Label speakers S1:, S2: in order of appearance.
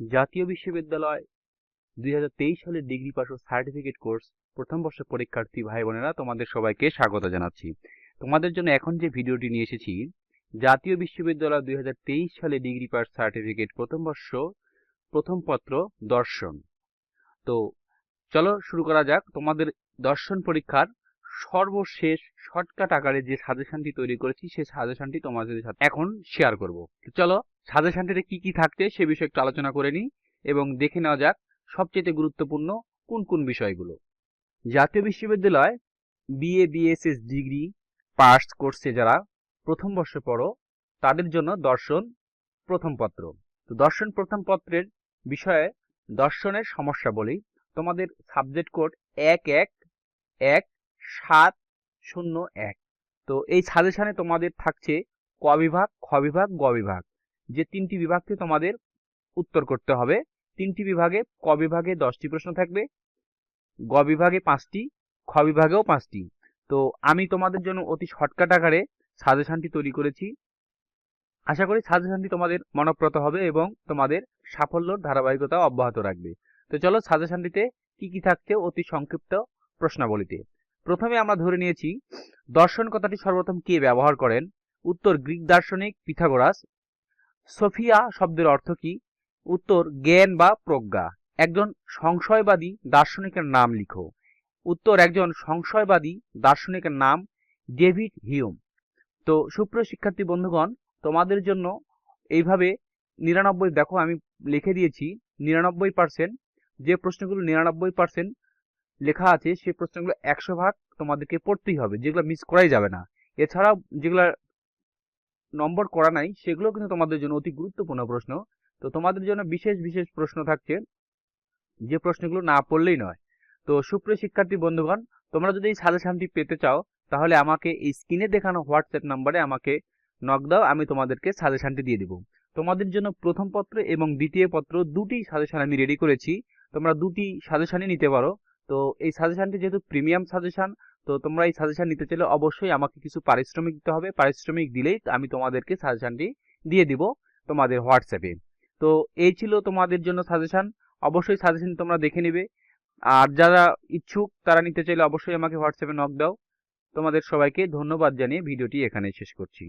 S1: জাতীয় বিশ্ববিদ্যালয় দুই সালের ডিগ্রি পাস ও সার্টিফিকেট কোর্স প্রথম বর্ষের পরীক্ষার্থী ভাই বোনেরা তোমাদের সবাইকে স্বাগত জানাচ্ছি। তোমাদের জন্য এখন যে ভিডিওটি নিয়ে এসেছি, জাতীয় বিশ্ববিদ্যালয় দুই হাজার তেইশ সালে ডিগ্রি পাস সার্টিফিকেট প্রথম বর্ষ, প্রথম পত্র, দর্শন। তো চলো শুরু করা যাক। তোমাদের দর্শন পরীক্ষার সর্বশেষ শর্টকাট আকারে যে সাজেশনটি তৈরি করেছি, সেই সাজেশনটি তোমাদের সাথে এখন শেয়ার করব। চলো সাজেশনটিতে কি কি থাকছে সে বিষয়ে একটু আলোচনা করে নিই এবং দেখে নেওয়া যাক সবচেয়ে গুরুত্বপূর্ণ কোন কোন বিষয়গুলো। জাতীয় বিশ্ববিদ্যালয় বিএ বিএসএস ডিগ্রি পাস কোর্সে যারা, প্রথম বর্ষে পড়ো, তাদের জন্য দর্শন প্রথম পত্র। তো দর্শন প্রথম পত্রের বিষয়ে দর্শনের সমস্যা বলি। তোমাদের সাবজেক্ট কোড এক এক এক সাত শূন্য এক। তো এই সাজেশনে তোমাদের থাকছে ক বিভাগ, খ বিভাগ, গ বিভাগ। যে তিনটি বিভাগকে তোমাদের উত্তর করতে হবে। তিনটি বিভাগে ক বিভাগে দশটি প্রশ্ন থাকবে, গ বিভাগে পাঁচটি, খ বিভাগেও পাঁচটি। তো আমি তোমাদের জন্য অতি শর্টকাট আকারে সাজেশনটি তৈরি করেছি। আশা করি সাজেশনটি তোমাদের মনপ্রত হবে এবং তোমাদের সাফল্যর ধারাবাহিকতা অব্যাহত রাখবে। তো চলো সাজেশনটিতে কি কি থাকছে অতি সংক্ষিপ্ত প্রশ্নাবলীতে। প্রথমে আমরা ধরে নিয়েছি, দর্শন কথাটি সর্বপ্রথম কে ব্যবহার করেন? উত্তর গ্রিক দার্শনিক পিথাগোরাস। সোফিয়া শব্দের অর্থ কি? উত্তর জ্ঞান বা প্রজ্ঞা। একজন সংশয়বাদী দার্শনিকের নাম লিখো। উত্তর, একজন সংশয়বাদী দার্শনিকের নাম ডেভিড হিউম। তো, সুপ্রিয় শিক্ষার্থী বন্ধুগণ, তোমাদের জন্য এইভাবে নিরানব্বই, দেখো আমি লিখে দিয়েছি, নিরানব্বই পার্সেন্ট। যে প্রশ্নগুলো নিরানব্বই পার্সেন্ট লেখা আছে, সেই প্রশ্নগুলো একশো ভাগ তোমাদেরকে পড়তেই হবে, যেগুলো মিস করাই যাবে না। এছাড়াও যেগুলো নম্বর করা নাই, সেগুলো কিন্তু তোমাদের জন্য অতি গুরুত্বপূর্ণ প্রশ্ন। তো তোমাদের জন্য বিশেষ বিশেষ প্রশ্ন থাকছে, যে প্রশ্নগুলো না পড়লেই নয়। তো সুপ্রিয় শিক্ষার্থী বন্ধুগণ, তোমরা যদি এই সাজেশনটি পেতে চাও, তাহলে আমাকে এই স্ক্রিনে দেখানো হোয়াটসঅ্যাপ নাম্বারে আমাকে নক দাও, আমি তোমাদেরকে সাজেশনটি দিয়ে দেবো। তোমাদের জন্য প্রথম পত্র এবং দ্বিতীয় পত্র দুটি সাজেশন আমি রেডি করেছি। তোমরা দুটি সাজেশনই নিতে পারো। তো এই সাজেশনটি যেহেতু প্রিমিয়াম সাজেশন তো তোমরা এই সাজেশন নিতে চাইলে অবশ্যই আমাকে কিছু পারিশ্রমিক দিতে হবে। পারিশ্রমিক দিলেই আমি তোমাদেরকে সাজেশনটি দিয়ে দিব তোমাদের হোয়াটসঅ্যাপে। তো এই ছিল তোমাদের জন্য সাজেশন অবশ্যই সাজেশন তোমরা দেখে নেবে। আর যারা ইচ্ছুক, তারা নিতে চাইলে অবশ্যই আমাকে হোয়াটসঅ্যাপে নক দাও। তোমাদের সবাইকে ধন্যবাদ জানিয়ে ভিডিওটি এখানে শেষ করছি।